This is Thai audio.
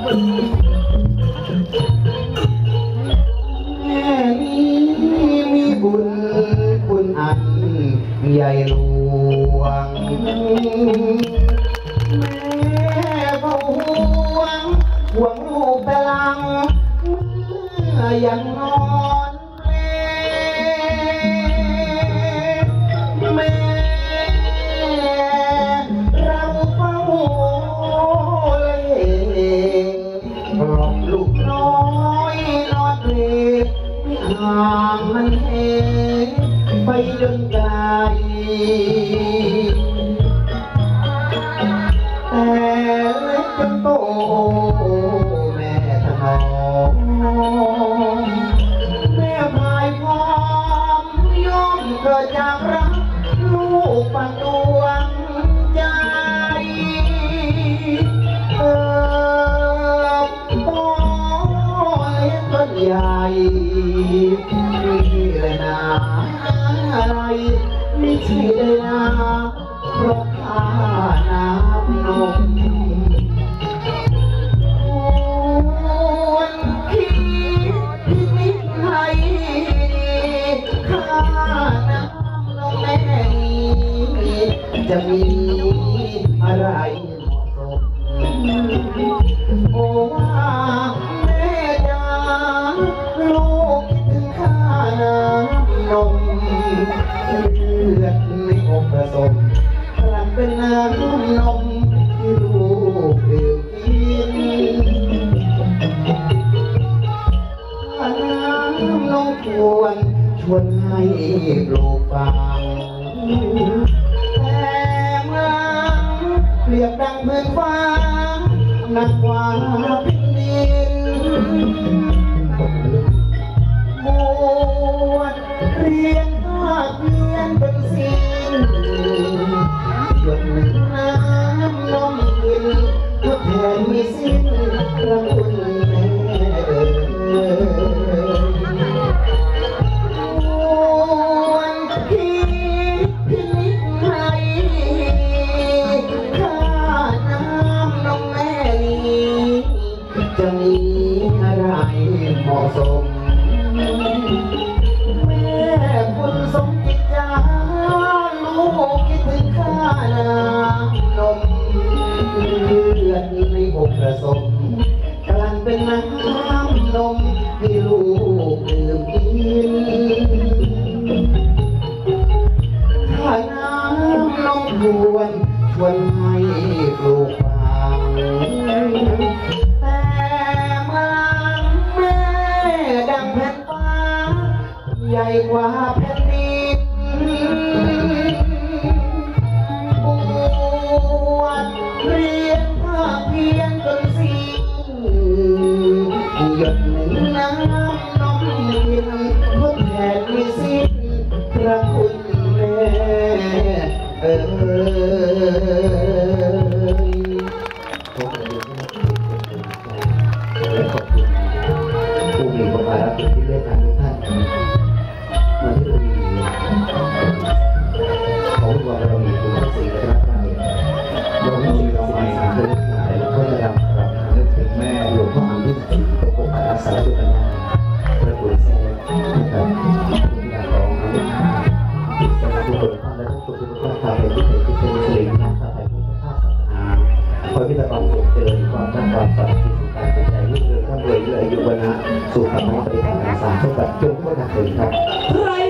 แม่นี้มีบุญคุณอันใหญ่หลวง แม่ก็ห่วงห่วงลูกแต่ลัง เมื่อยังนอน ล่อมลูกน้อยนอนเพลไม่ห่างมันเหไปจนไก ใหญ่นี่แหละนะอะไรม่ใช่เลยนะเพราะข้าน้ำนมควรคิดพินิจให้ดีข้าน้ำนมแม่นี้จะมีอะไรเหมาะสมโอ้ว่า ลูกคิดถึงข้าน้ำนมเลือดในอกผสมกลั่นเป็นน้ำนมที่ลูกดื่มกินน้ำนมควรชวนให้ปลูกฝังแต่เมืองเปรียบดังพื้นฟ้าหนักกว่า เรียนภาคเพียนเป็นสิ่งหยดหนึ่ง เลือดในอกผสมกลั่นเป็นน้ำนมที่ลูกดื่มกินถ้าน้ำลงทวนชวนให้ปลูกฝังแต่เมื่อแม่ดังแผ่นฟ้าใหญ่กว่า เอ่ยขอบคุณผู้มีบทบาทรับผิดที่ด้วยกันทุกท่านมาที่ตรงนี้เขาบอกเรามีคุณทั้งสี่และรักเราโยมทั้งสี่เรามาสามเดือนหลายแล้วก็จะรำรับนึกถึงแม่หลวงพ่ออังที่ตกปกปักรักษาดุจนาพระคุณแท้นะครับ คนท่านและทุกคนทุกท่านข้าพเจ้าที่เคยที่เป็นสิริข้าพเจ้าพุทธศาสนาคอยพิจารณาสุขเจริญความรักความสามัคคีสุขการเป็นใจรุ่งเรืองร่ำรวยด้วยอายุวนะสุขภาพปฏิภาณสามสมบัติจงทั่วกันเถิดครับใคร